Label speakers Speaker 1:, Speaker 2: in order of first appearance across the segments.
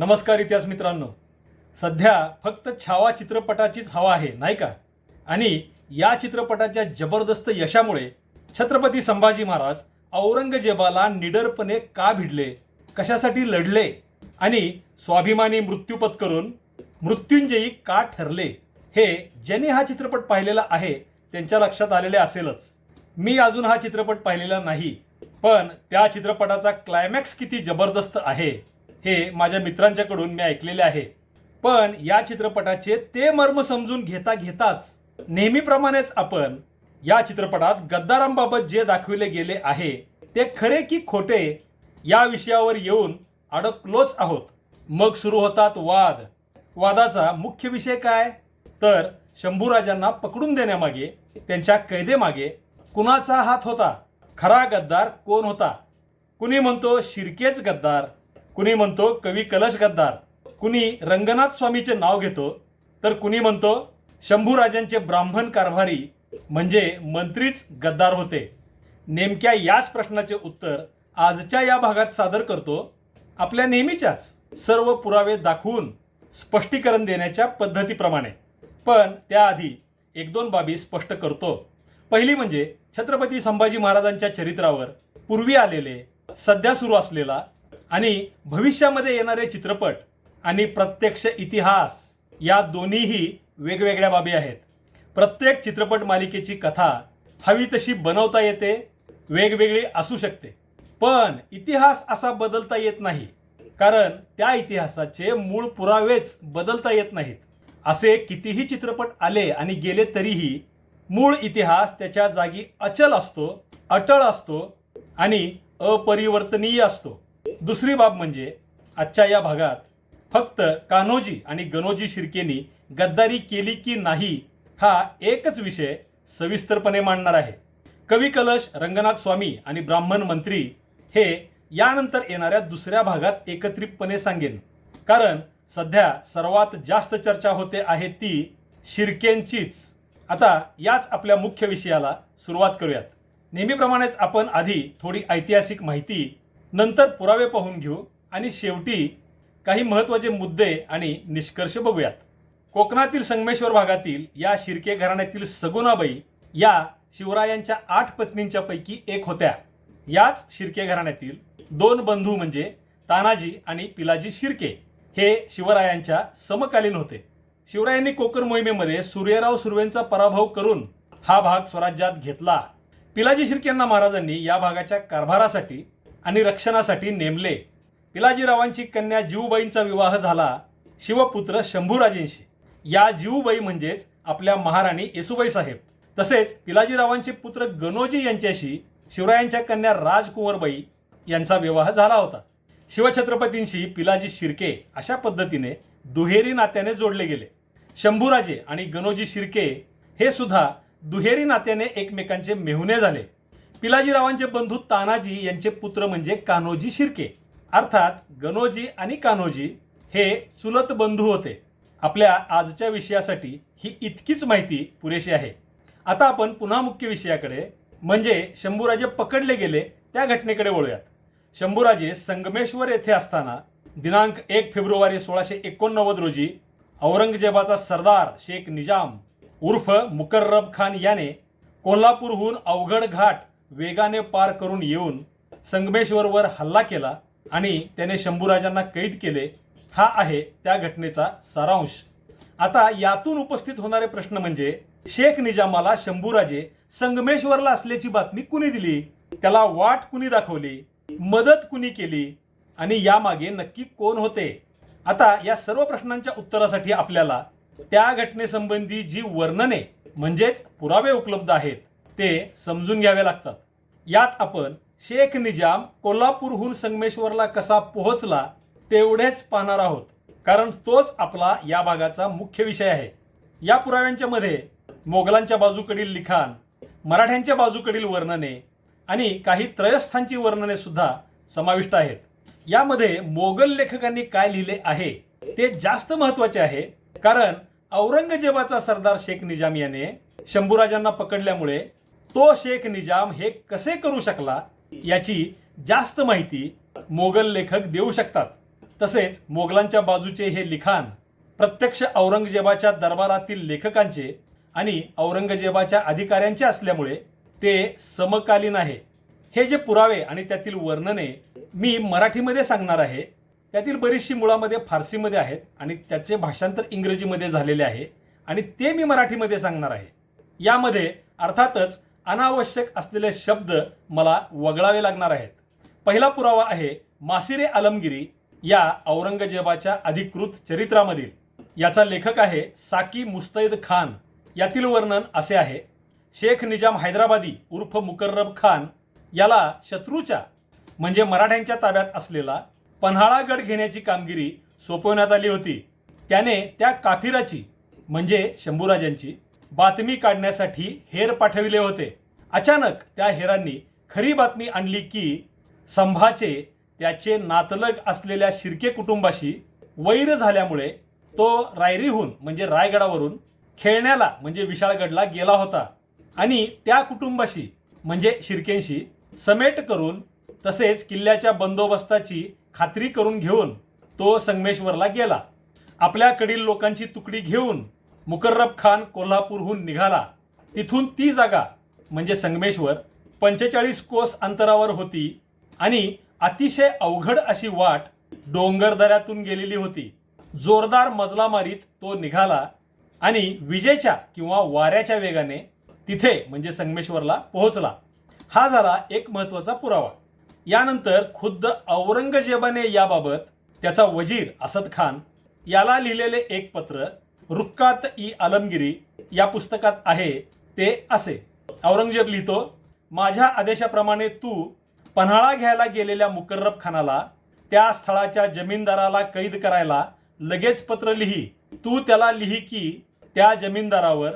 Speaker 1: नमस्कार इतिहास मित्रांनो. सध्या फक्त छावा चित्रपटाचीच हवा आहे नाही का? आणि या चित्रपटाच्या जबरदस्त यशामुळे छत्रपती संभाजी महाराज औरंगजेबाला निडरपणे का भिडले? कशासाठी लढले? आणि स्वाभिमानी मृत्यू पत्करून मृत्युंजयी का ठरले? हे ज्यांनी हा चित्रपट पाहिलेला आहे त्यांच्या लक्षात आलेले असेलच. मी अजून हा चित्रपट पाहिलेला नाही पण त्या चित्रपटाचा क्लायमॅक्स किती जबरदस्त आहे. हे माझ्या मित्रांच्याकडून मी ऐकलेले आहे. पण या चित्रपटाचे ते मर्म समजून घेता घेताच नेहमीप्रमाणेच आपण या चित्रपटात गद्दारांबाबत जे दाखविले गेले आहे ते खरे की खोटे या विषयावर येऊन अडकलोच आहोत. मग सुरू होतात वाद. वादाचा मुख्य विषय काय? तर शंभूराजांना पकडून देण्यामागे त्यांच्या कैदेमागे कुणाचा हात होता? खरा गद्दार कोण होता? कुणी म्हणतो शिर्केच गद्दार? कुणी म्हणतो कवी कलश गद्दार कुणी रंगनाथ स्वामीचे नाव घेतो तर कुणी म्हणतो शंभूराजांचे ब्राह्मण कारभारी म्हणजे मंत्रीच गद्दार होते. नेमक्या याच प्रश्नाचे उत्तर आजच्या या भागात सादर करतो आपल्या नेहमीच्याच सर्व पुरावे दाखवून स्पष्टीकरण देण्याच्या पद्धतीप्रमाणे. पण त्याआधी एक दोन बाबी स्पष्ट करतो. पहिली म्हणजे छत्रपती संभाजी महाराजांच्या चरित्रावर पूर्वी आलेले सध्या सुरू असलेला आणि भविष्यामध्ये येणारे चित्रपट आणि प्रत्यक्ष इतिहास या दोन्हीही वेगवेगळ्या बाबी आहेत. प्रत्येक चित्रपट मालिकेची कथा हवी तशी बनवता येते वेगवेगळी असू शकते. पण इतिहास असा बदलता येत नाही कारण त्या इतिहासाचे मूळ पुरावेच बदलता येत नाहीत. असे कितीही चित्रपट आले आणि गेले तरीही मूळ इतिहास त्याच्या जागी अचल असतो अटळ असतो आणि अपरिवर्तनीय असतो. दुसरी बाब म्हणजे आजच्या या भागात फक्त कान्होजी आणि गणोजी शिर्केनी गद्दारी केली की नाही हा एकच विषय सविस्तरपणे मांडणार आहे. कवी कलश रंगनाथ स्वामी आणि ब्राह्मण मंत्री हे यानंतर येणाऱ्या दुसऱ्या भागात एकत्रितपणे सांगेन. कारण सध्या सर्वात जास्त चर्चा होते आहे ती शिर्केंचीच. आता याच आपल्या मुख्य विषयाला सुरुवात करूयात. नेहमीप्रमाणेच आपण आधी थोडी ऐतिहासिक माहिती नंतर पुरावे पाहून घेऊ आणि शेवटी काही महत्त्वाचे मुद्दे आणि निष्कर्ष बघूयात. कोकणातील संगमेश्वर भागातील या शिर्के घराण्यातील सगुणाबाई या शिवरायांच्या आठ पत्नींच्या पैकी एक होत्या. याच शिर्के घराण्यातील दोन बंधू म्हणजे तानाजी आणि पिलाजी शिर्के हे शिवरायांच्या समकालीन होते. शिवरायांनी कोकण मोहिमेमध्ये सूर्यराव सुर्वेंचा पराभव करून हा भाग स्वराज्यात घेतला. पिलाजी शिर्केंना महाराजांनी या भागाच्या कारभारासाठी आणि रक्षणासाठी नेमले. पिलाजीरावांची कन्या जीवबाईंचा विवाह झाला. शिवपुत्र शंभूराजेंशी. या जीवबाई म्हणजेच आपल्या महाराणी येसुबाई साहेब. तसेच पिलाजीरावांचे पुत्र गणोजी यांच्याशी शिवरायांच्या कन्या राजकुंवरबाई यांचा विवाह झाला होता. शिवछत्रपतींशी पिलाजी शिर्के अशा पद्धतीने दुहेरी नात्याने जोडले गेले. शंभूराजे आणि गणोजी शिर्के हे सुद्धा दुहेरी नात्याने एकमेकांचे मेहुणे झाले. पिलाजीरावांचे बंधू तानाजी यांचे पुत्र म्हणजे कान्होजी शिर्के. अर्थात गणोजी आणि कान्होजी हे चुलत बंधू होते. आपल्या आजच्या विषयासाठी ही इतकीच माहिती पुरेशी आहे. आता आपण पुन्हा मुख्य विषयाकडे म्हणजे शंभूराजे पकडले गेले त्या घटनेकडे वळूयात. शंभूराजे संगमेश्वर येथे असताना दिनांक एक फेब्रुवारी सोळाशे एकोणनव्वद रोजी औरंगजेबाचा सरदार शेख निजाम उर्फ मुकर्रब खान याने कोल्हापूरहून अवघड घाट वेगाने पार करून येऊन संगमेश्वरवर हल्ला केला आणि त्याने शंभूराजांना कैद केले हा आहे त्या घटनेचा सारांश. आता यातून उपस्थित होणारे प्रश्न म्हणजे शेख निजामाला शंभूराजे संगमेश्वरला असल्याची बातमी कुणी दिली? त्याला वाट कुणी दाखवली? मदत कुणी केली? आणि यामागे नक्की कोण होते? आता या सर्व प्रश्नांच्या उत्तरासाठी आपल्याला त्या घटनेसंबंधी जी वर्णने म्हणजेच पुरावे उपलब्ध आहेत ते समजून घ्यावे लागतात. यात आपण शेख निजाम कोल्हापूरहून संगमेश्वरला कसा पोहोचला तेवढेच पाहणार आहोत. कारण तोच आपला या भागाचा मुख्य विषय आहे. या पुराव्यांच्या मध्ये मोगलांच्या बाजूकडील लिखाण मराठ्यांच्या बाजूकडील वर्णने आणि काही त्रयस्थांची वर्णने सुद्धा समाविष्ट आहेत. यामध्ये मोगल लेखकांनी काय लिहिले आहे ते जास्त महत्त्वाचे आहे. कारण औरंगजेबाचा सरदार शेख निजाम याने शंभूराजांना पकडल्यामुळे तो शेख निजाम हे कसे करू शकला याची जास्त माहिती मोगल लेखक देऊ शकतात. तसेच मोगलांच्या बाजूचे हे लिखाण प्रत्यक्ष औरंगजेबाच्या दरबारातील लेखकांचे आणि औरंगजेबाच्या अधिकाऱ्यांचे असल्यामुळे ते समकालीन आहे. हे जे पुरावे आणि त्यातील वर्णने मी मराठीमध्ये सांगणार आहे त्यातील बरीचशी मुळामध्ये फारसीमध्ये आहेत आणि त्याचे भाषांतर इंग्रजीमध्ये झालेले आहे आणि ते मी मराठीमध्ये सांगणार आहे. यामध्ये अर्थातच अनावश्यक असलेले शब्द मला वगळावे लागणार आहेत. पहिला पुरावा आहे मासिरे आलमगिरी या औरंगजेबाच्या अधिकृत चरित्रामधील. याचा लेखक आहे साकी मुस्तैद खान. यातील वर्णन असे आहे शेख निजाम हैदराबादी उर्फ मुकर्रब खान याला शत्रूच्या म्हणजे मराठ्यांच्या ताब्यात असलेला पन्हाळागड घेण्याची कामगिरी सोपवण्यात आली होती. त्याने त्या काफिराची म्हणजे शंभूराजांची बातमी काढण्यासाठी हेर पाठविले होते. अचानक त्या हेरांनी खरी बातमी आणली की संभाचे त्याचे नातलग असलेल्या शिर्के कुटुंबाशी वैर झाल्यामुळे तो रायरीहून म्हणजे रायगडावरून खेळण्याला म्हणजे विशाळगडला गेला होता. आणि त्या कुटुंबाशी म्हणजे शिर्केंशी समेट करून तसेच किल्ल्याच्या बंदोबस्ताची खात्री करून घेऊन तो संगमेश्वरला गेला. आपल्याकडील लोकांची तुकडी घेऊन मुकर्रब खान कोल्हापूरहून निघाला. तिथून ती जागा म्हणजे संगमेश्वर पंचेचाळीस कोस अंतरावर होती आणि अतिशय अवघड अशी वाट डोंगरदऱ्यातून गेलेली होती. जोरदार मजला मारीत तो निघाला आणि विजेच्या किंवा वाऱ्याच्या वेगाने तिथे म्हणजे संगमेश्वरला पोहोचला. हा झाला एक महत्त्वाचा पुरावा. यानंतर खुद्द औरंगजेबाने याबाबत त्याचा वजीर असद खान याला लिहिलेले एक पत्र रुक्कात ई आलमगिरी या पुस्तकात आहे ते असे. औरंगजेब लिहितो माझ्या आदेशाप्रमाणे तू पन्हाळा घ्यायला गेलेल्या मुकर्रब खानाला त्या स्थळाच्या जमीनदाराला कैद करायला लगेच पत्र लिही. तू त्याला लिही की त्या जमीनदारावर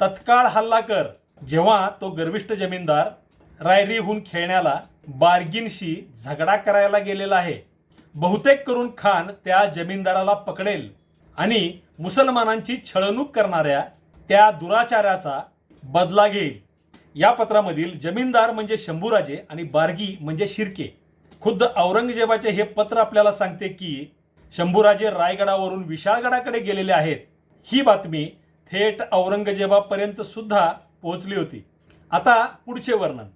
Speaker 1: तत्काळ हल्ला कर. जेव्हा तो गर्विष्ठ जमीनदार रायरीहून खेळण्याला बार्गिनशी झगडा करायला गेलेला आहे. बहुतेक करून खान त्या जमीनदाराला पकडेल आणि मुसलमानांची छळणूक करणाऱ्या त्या दुराचाराचा बदला घेईल. या पत्रामधील जमीनदार म्हणजे शंभूराजे आणि बार्गी म्हणजे शिर्के. खुद्द औरंगजेबाचे हे पत्र आपल्याला सांगते की शंभूराजे रायगडावरून विशाळगडाकडे गेलेले आहेत. ही बातमी थेट औरंगजेबापर्यंत सुद्धा पोहोचली होती. आता पुढचे वर्णन.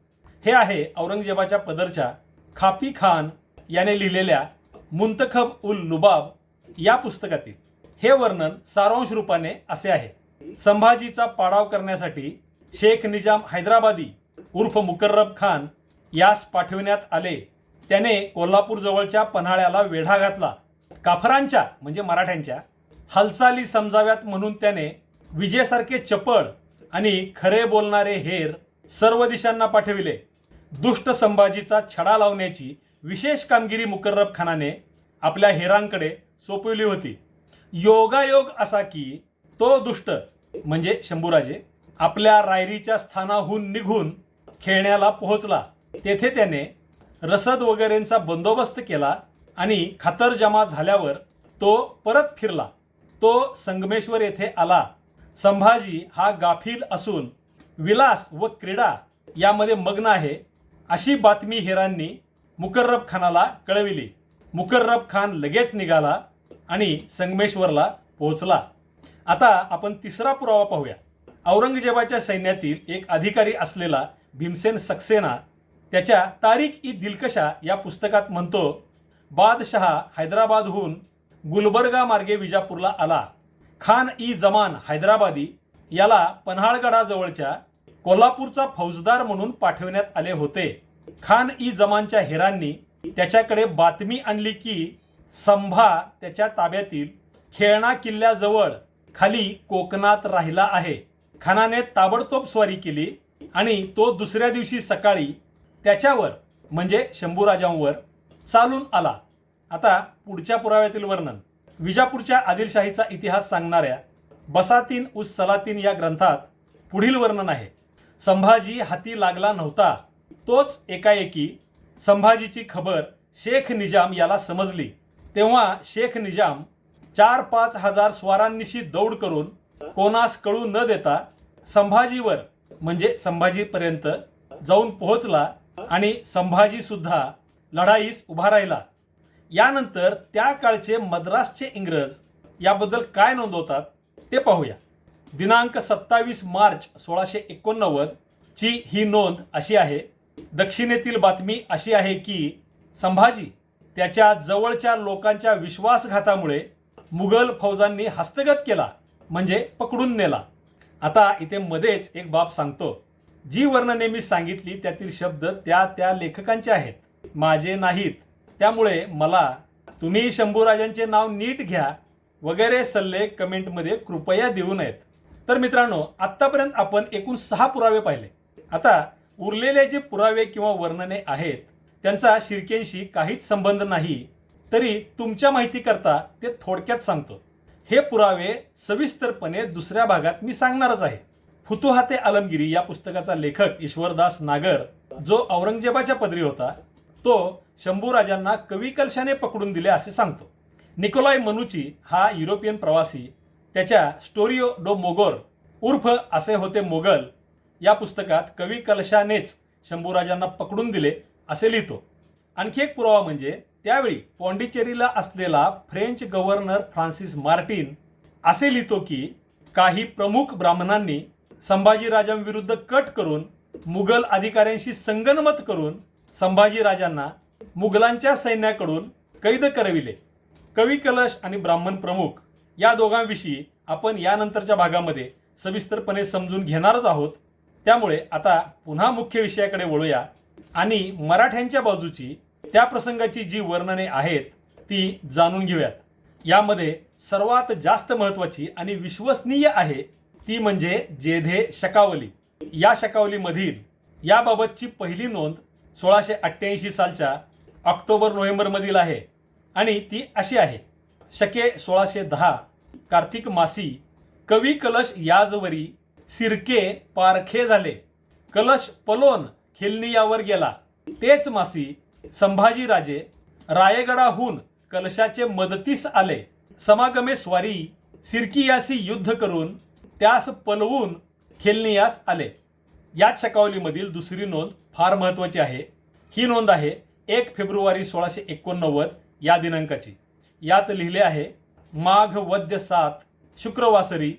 Speaker 1: हे आहे औरंगजेबाच्या पदरच्या खापी खान याने लिहिलेल्या मुंतखब उल लुबाब या पुस्तकातील. हे वर्णन सारांश रूपाने असे आहे. संभाजीचा पाडाव करण्यासाठी शेख निजाम हैदराबादी उर्फ मुकर्रब खान यास पाठविण्यात आले. त्याने कोल्हापूरजवळच्या पन्हाळ्याला वेढा घातला. काफरांच्या म्हणजे मराठ्यांच्या हालचाली समजाव्यात म्हणून त्याने विजेसारखे चपळ आणि खरे बोलणारे हेर सर्व दिशांना पाठविले. दुष्ट संभाजीचा छडा लावण्याची विशेष कामगिरी मुकर्रब खानाने आपल्या हेरांकडे सोपवली होती. योगायोग असा की तो दुष्ट म्हणजे शंभूराजे आपल्या रायरीच्या स्थानाहून निघून खेळण्याला पोहोचला. तेथे त्याने रसद वगैरेंचा बंदोबस्त केला आणि खातरजमा झाल्यावर तो परत फिरला. तो संगमेश्वर येथे आला. संभाजी हा गाफील असून विलास व क्रीडा यामध्ये मग्न आहे अशी बातमी हेरांनी मुकर्रब खानाला कळविली. मुकर्रब खान लगेच निघाला आणि संगमेश्वरला पोहोचला. आता आपण तिसरा पुरावा पाहूया. औरंगजेबाच्या सैन्यातील एक अधिकारी असलेला भीमसेन सक्सेना त्याच्या तारीख ई दिलकशा या पुस्तकात म्हणतो बादशहा हैदराबादहून गुलबर्गा मार्गे विजापूरला आला. खान ई जमान हैदराबादी याला पन्हाळगडाजवळच्या कोल्हापूरचा फौजदार म्हणून पाठवण्यात आले होते. खान ई जमानच्या हेरांनी त्याच्याकडे बातमी आणली की संभा त्याच्या ताब्यातील खेळणा किल्ल्याजवळ खाली कोकणात राहिला आहे. खानाने ताबडतोब स्वारी केली आणि तो दुसऱ्या दिवशी सकाळी त्याच्यावर म्हणजे शंभूराजांवर चालून आला. आता पुढच्या पुराव्यातील वर्णन. विजापूरच्या आदिलशाहीचा इतिहास सांगणाऱ्या बसातीन उस सलातीन या ग्रंथात पुढील वर्णन आहे. संभाजी हाती लागला नव्हता. तोच एकाएकी संभाजीची खबर शेख निजाम याला समजली. तेव्हा शेख निजाम चार पाच हजार स्वारांनिशी दौड करून कोणास कळू न देता संभाजीवर म्हणजे संभाजीपर्यंत जाऊन पोहोचला आणि संभाजी सुद्धा लढाईस उभा राहिला. यानंतर त्या काळचे मद्रासचे इंग्रज याबद्दल काय नोंदवतात ते पाहूया. दिनांक सत्तावीस मार्च सोळाशे एकोणनव्वद ची ही नोंद अशी आहे. दक्षिणेतील बातमी अशी आहे की संभाजी त्याच्या जवळच्या लोकांच्या विश्वासघातामुळे मुघल फौजांनी हस्तगत केला म्हणजे पकडून नेला. आता इथे मध्येच एक बाब सांगतो. जी वर्णने मी सांगितली त्यातील शब्द त्या त्या लेखकांचे आहेत. माझे नाहीत. त्यामुळे मला तुम्ही शंभूराजांचे नाव नीट घ्या. वगैरे सल्ले कमेंटमध्ये कृपया देऊ नयेत. तर मित्रांनो आत्तापर्यंत आपण एकूण सहा पुरावे पाहिले. आता उरलेले जे पुरावे किंवा वर्णने आहेत त्यांचा शिर्केंशी काहीच संबंध नाही. तरी तुमच्या माहितीकरता ते थोडक्यात सांगतो. हे पुरावे सविस्तरपणे दुसऱ्या भागात मी सांगणारच आहे. फुतुहाते आलमगिरी या पुस्तकाचा लेखक ईश्वरदास नागर जो औरंगजेबाच्या पदरी होता तो शंभूराजांना कवी कलशाने पकडून दिले असे सांगतो. निकोलाय मनुची हा युरोपियन प्रवासी त्याच्या स्टोरिओ डो मोगोर उर्फ असे होते मोगल या पुस्तकात कवी कलशानेच शंभूराजांना पकडून दिले असे लिहितो. आणखी एक पुरावा म्हणजे त्यावेळी पॉंडिचेरीला असलेला फ्रेंच गव्हर्नर फ्रान्सिस मार्टिन असे लिहितो की काही प्रमुख ब्राह्मणांनी संभाजीराजांविरुद्ध कट करून मुघल अधिकाऱ्यांशी संगनमत करून संभाजीराजांना मुघलांच्या सैन्याकडून कैद करविले. कवी कलश आणि ब्राह्मण प्रमुख या दोघांविषयी आपण यानंतरच्या भागामध्ये सविस्तरपणे समजून घेणारच आहोत. त्यामुळे आता पुन्हा मुख्य विषयाकडे वळूया आणि मराठ्यांच्या बाजूची त्या प्रसंगाची जी वर्णने आहेत ती जाणून घेऊयात. यामध्ये सर्वात जास्त महत्वाची आणि विश्वसनीय आहे ती म्हणजे जेधे शकावली. या शकावलीमधील याबाबतची पहिली नोंद सोळाशे अठ्ठ्याऐंशी सालच्या ऑक्टोबर नोव्हेंबरमधील आहे आणि ती अशी आहे. शके सोळाशे दहा कार्तिक मासी कवी कलश याजवरी सिरके पारखे झाले कलश पलोन खेलनियावर गेला. तेच मासी संभाजीराजे रायगडाहून कलशाचे मदतीस आले. समागमे स्वारी सिरकियासी युद्ध करून त्यास पलवून खेलनियास आले. याच शकावलीमधील दुसरी नोंद फार महत्त्वाची आहे. ही नोंद आहे एक फेब्रुवारी सोळाशे एकोणनव्वद या दिनांकाची. यात लिहिले आहे माघ वद्य सात शुक्रवासरी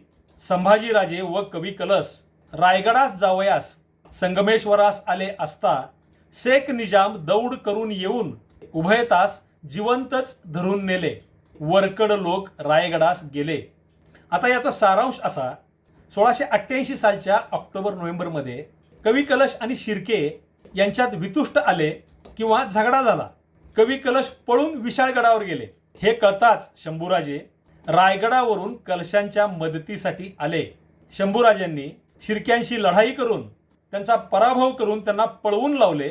Speaker 1: संभाजीराजे व कवी कलस रायगडास जावयास संगमेश्वरास आले असता शेख निजाम दौड करून येऊन उभय तास जिवंतच धरून नेले. वरकड लोक रायगडास गेले. आता याचा सारांश असा सोळाशे अठ्ठ्याऐंशी सालच्या ऑक्टोबर नोव्हेंबरमध्ये कवी कलश आणि शिर्के यांच्यात वितुष्ट आले किंवा झगडा झाला. कवी कलश पळून विशाळगडावर गेले. हे कळताच शंभूराजे रायगडावरून कलशांच्या मदतीसाठी आले. शंभूराजांनी शिर्क्यांशी लढाई करून त्यांचा पराभव करून त्यांना पळवून लावले.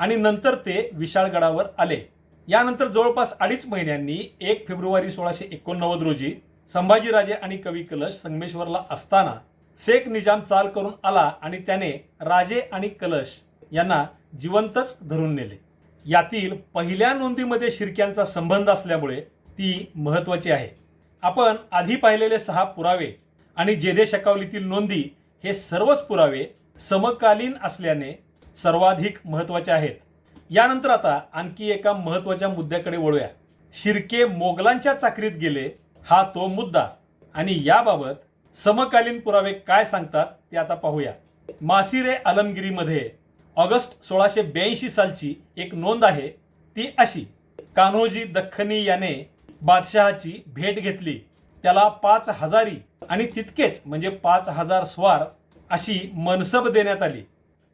Speaker 1: आणि नंतर ते विशाळगडावर आले. यानंतर जवळपास अडीच महिन्यांनी एक फेब्रुवारी सोळाशे एकोणनव्वद रोजी संभाजीराजे आणि कवी कलश संगमेश्वरला असताना शेख निजाम चाल करून आला आणि त्याने राजे आणि कलश यांना जिवंतच धरून नेले. यातील पहिल्या नोंदीमध्ये शिर्क्यांचा संबंध असल्यामुळे ती महत्वाची आहे. आपण आधी पाहिलेले सहा पुरावे आणि जेदे शकावलीतील नोंदी हे सर्वच पुरावे समकालीन असल्याने सर्वाधिक महत्त्वाचे आहेत. यानंतर आता आणखी एका महत्त्वाच्या मुद्द्याकडे वळूया. शिर्के मोगलांच्या चाकरीत गेले हा तो मुद्दा. आणि याबाबत समकालीन पुरावे काय सांगतात ते आता पाहूया. मासिरे आलमगिरीमध्ये ऑगस्ट सोळाशे ब्याऐंशी सालची एक नोंद आहे. ती अशी कान्होजी दख्खनी याने बादशहाची भेट घेतली. त्याला पाच हजारी आणि तितकेच म्हणजे पाच हजार स्वार अशी मनसब देण्यात आली.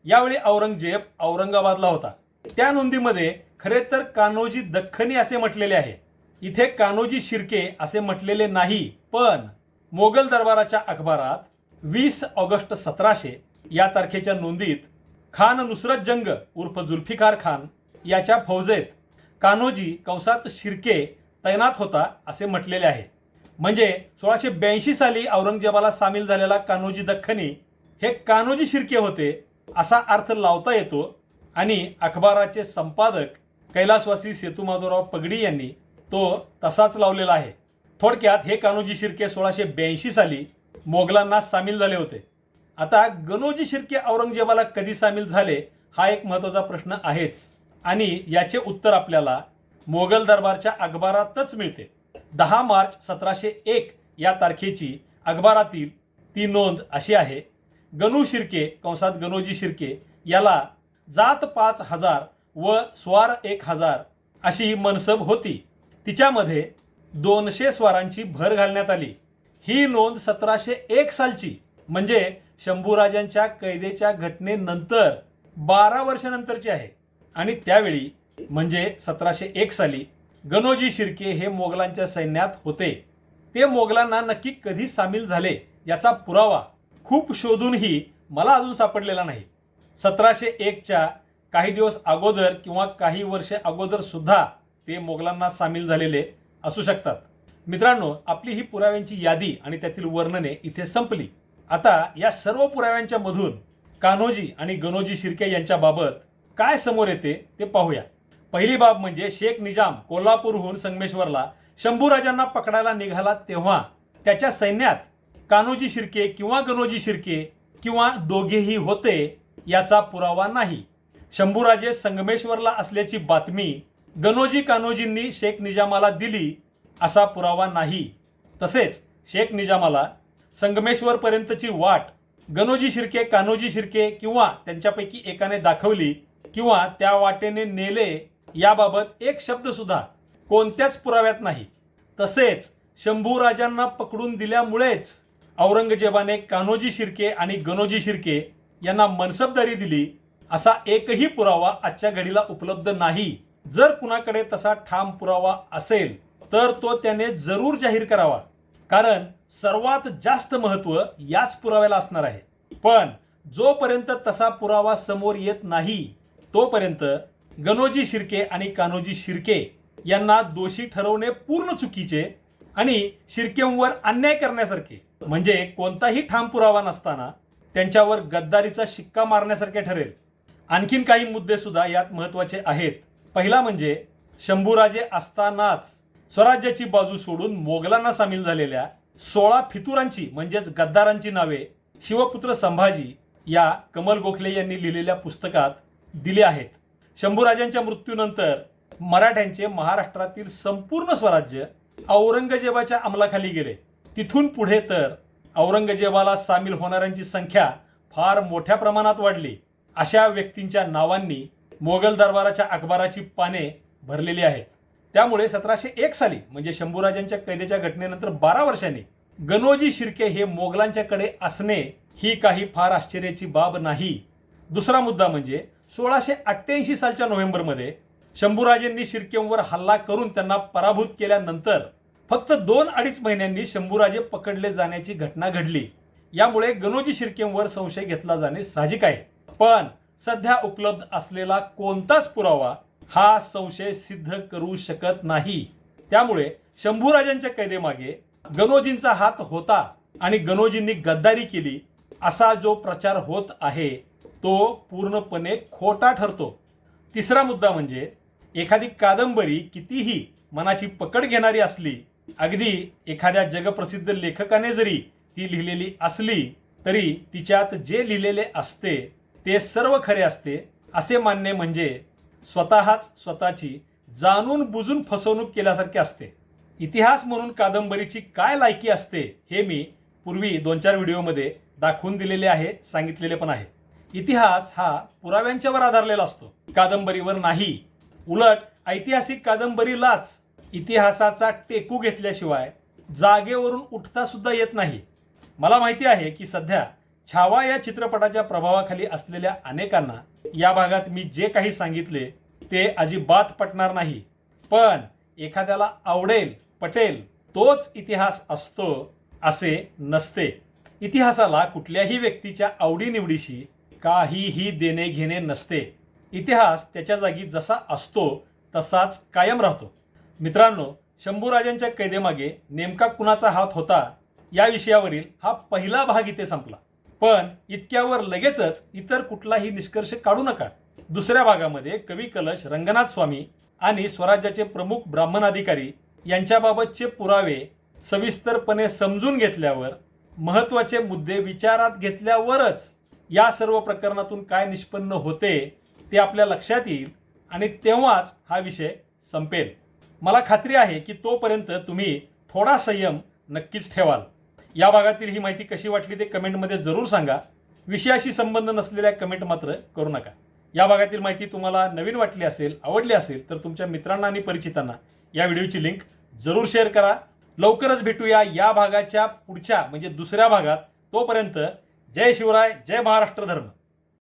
Speaker 1: यावेळी औरंगजेब औरंगाबादला होता. त्या नोंदीमध्ये खरे तर कान्होजी दख्खनी असे म्हटलेले आहे. इथे कान्होजी शिर्के असे म्हटलेले नाही पण मोगल दरबाराच्या अखबारात वीस ऑगस्ट सतराशे या तारखेच्या नोंदीत खान नुसरत जंग उर्फ जुल्फिकार खान याच्या फौजेत कान्होजी कंसात शिर्के तैनात होता असे म्हटलेले आहे. म्हणजे सोळाशे ब्याऐंशी साली औरंगजेबाला सामील झालेला कान्होजी दख्खनी हे कान्होजी शिर्के होते असा अर्थ लावता येतो आणि अखबाराचे संपादक कैलासवासी सेतुमाधवराव पगडी यांनी तो तसाच लावलेला आहे. थोडक्यात हे कान्होजी शिर्के सोळाशे ब्याऐंशी साली मोगलांना सामील झाले होते. आता गणोजी शिर्के औरंगजेबाला कधी सामील झाले हा एक महत्त्वाचा प्रश्न आहेच आणि याचे उत्तर आपल्याला मोगल दरबारच्या अखबारातच मिळते. दहा मार्च सतराशे एक या तारखेची अखबारातील ती नोंद अशी आहे. गणू शिर्के कंसात गणोजी शिर्के याला जात पाच हजार व स्वार एक हजार अशी मनसब होती. तिच्यामध्ये दोनशे स्वारांची भर घालण्यात आली. ही नोंद सतराशे एक सालची म्हणजे शंभूराजांच्या कैदेच्या घटनेनंतर बारा वर्षानंतरची आहे. आणि त्यावेळी म्हणजे सतराशे एक साली गणोजी शिर्के हे मोगलांच्या सैन्यात होते. ते मोगलांना नक्की कधी सामील झाले याचा पुरावा खूप शोधूनही मला अजून सापडलेला नाही. सतराशे एकच्या काही दिवस अगोदर किंवा काही वर्षे अगोदर सुद्धा ते मोगलांना सामील झालेले असू शकतात. मित्रांनो आपली ही पुराव्यांची यादी आणि त्यातील वर्णने इथे संपली. आता या सर्व पुराव्यांच्या मधून कान्होजी आणि गणोजी शिर्के यांच्याबाबत काय समोर येते ते पाहूया. पहिली बाब म्हणजे शेख निजाम कोल्हापूरहून संगमेश्वरला शंभूराजांना पकडायला निघाला तेव्हा त्याच्या सैन्यात कान्होजी शिर्के किंवा गणोजी शिर्के किंवा दोघेही होते याचा पुरावा नाही. शंभूराजे संगमेश्वरला असल्याची बातमी गणोजी कान्होजींनी शेख निजामाला दिली असा पुरावा नाही. तसेच शेख निजामाला संगमेश्वरपर्यंतची वाट गणोजी शिर्के कान्होजी शिर्के किंवा त्यांच्यापैकी एकाने दाखवली किंवा त्या वाटेने नेले याबाबत एक शब्दसुद्धा कोणत्याच पुराव्यात नाही. तसेच शंभूराजांना पकडून दिल्यामुळेच औरंगजेबाने कान्होजी शिर्के आणि गणोजी शिर्के यांना मनसबदारी दिली असा एकही पुरावा आजच्या घडीला उपलब्ध नाही. जर कुणाकडे तसा ठाम पुरावा असेल तर तो त्याने जरूर जाहीर करावा. कारण सर्वात जास्त महत्त्व याच पुराव्याला असणार आहे. पण जोपर्यंत तसा पुरावा समोर येत नाही तोपर्यंत गणोजी शिर्के आणि कान्होजी शिर्के यांना दोषी ठरवणे पूर्ण चुकीचे आणि शिर्केंवर अन्याय करण्यासारखे. म्हणजे कोणताही ठाम पुरावा नसताना त्यांच्यावर गद्दारीचा शिक्का मारण्यासारखे ठरेल. आणखीन काही मुद्दे सुद्धा यात महत्त्वाचे आहेत. पहिला म्हणजे शंभूराजे असतानाच स्वराज्याची बाजू सोडून मोगलांना सामील झालेल्या सोळा फितुरांची म्हणजेच गद्दारांची नावे शिवपुत्र संभाजी या कमल गोखले यांनी लिहिलेल्या पुस्तकात दिली आहेत. शंभूराजांच्या मृत्यूनंतर मराठ्यांचे महाराष्ट्रातील संपूर्ण स्वराज्य औरंगजेबाच्या अंमलाखाली गेले. तिथून पुढे तर औरंगजेबाला सामील होणाऱ्यांची संख्या फार मोठ्या प्रमाणात वाढली. अशा व्यक्तींच्या नावांनी मोगल दरबाराच्या अखबाराची पाने भरलेली आहेत. त्यामुळे सतराशे एक साली म्हणजे शंभूराजांच्या कैदेच्या घटनेनंतर बारा वर्षांनी गणोजी शिर्के हे मोगलांच्याकडे असणे ही काही फार आश्चर्याची बाब नाही. दुसरा मुद्दा म्हणजे सोळाशे अठ्ठ्याऐंशी सालच्या नोव्हेंबरमध्ये शंभूराजेंनी शिर्केंवर हल्ला करून त्यांना पराभूत केल्यानंतर फक्त दोन अडीच महिन्यांनी शंभूराजे पकडले जाण्याची घटना घडली. यामुळे गणोजी शिर्केंवर संशय घेतला जाणे साहजिक आहे. पण सध्या उपलब्ध असलेला कोणताच पुरावा हा संशय सिद्ध करू शकत नाही. त्यामुळे शंभूराजांच्या कैदेमागे गणोजींचा हात होता आणि गणोजींनी गद्दारी केली असा जो प्रचार होत आहे तो पूर्णपणे खोटा ठरतो. तिसरा मुद्दा म्हणजे एखादी कादंबरी कितीही मनाची पकड घेणारी असली अगदी एखाद्या जगप्रसिद्ध लेखकाने जरी ती लिहिलेली असली तरी तिच्यात जे लिहिलेले असते ते सर्व खरे असते असे मानणे म्हणजे स्वतःच स्वतःची जाणून बुजून फसवणूक केल्यासारखे असते. इतिहास म्हणून कादंबरीची काय लायकी असते हे मी पूर्वी दोन चार व्हिडिओमध्ये दाखवून दिलेले आहे सांगितलेले पण आहे. इतिहास हा पुराव्यांच्यावर आधारलेला असतो. कादंबरीवर नाही उलट ऐतिहासिक कादंबरीलाच इतिहासाचा टेकू घेतल्याशिवाय जागेवरून उठता सुद्धा येत नाही. मला माहिती आहे की सध्या छावा या चित्रपटाच्या प्रभावाखाली असलेल्या अनेकांना या भागात मी जे काही सांगितले ते अजिबात पटणार नाही. पण एखाद्याला आवडेल पटेल तोच इतिहास असतो असे नसते. इतिहासाला कुठल्याही व्यक्तीच्या आवडीनिवडीशी काहीही देणे घेणे नसते. इतिहास त्याच्या जागी जसा असतो तसाच कायम राहतो. मित्रांनो शंभूराजांच्या कैदेमागे नेमका कुणाचा हात होता या विषयावरील हा पहिला भाग इथे संपला. पण इतक्यावर लगेचच इतर कुठलाही निष्कर्ष काढू नका. दुसऱ्या भागामध्ये कवी कलश रंगनाथ स्वामी आणि स्वराज्याचे प्रमुख ब्राह्मण अधिकारी यांच्याबाबतचे पुरावे सविस्तरपणे समजून घेतल्यावर महत्त्वाचे मुद्दे विचारात घेतल्यावरच या सर्व प्रकरणातून काय निष्पन्न होते ते आपल्या लक्षात येईल आणि तेव्हाच हा विषय संपेल. मला खात्री आहे की तोपर्यंत तुम्ही थोडा संयम नक्कीच ठेवाल. या भागातील ही माहिती कशी वाटली ते कमेंटमध्ये जरूर सांगा. विषयाशी संबंध नसलेल्या कमेंट मात्र करू नका. या भागातील माहिती तुम्हाला नवीन वाटली असेल आवडली असेल तर तुमच्या मित्रांना आणि परिचितांना या व्हिडिओची लिंक जरूर शेअर करा. लवकरच भेटूया या भागाच्या पुढच्या म्हणजे दुसऱ्या भागात. तोपर्यंत जय शिवराय जय महाराष्ट्र धर्म.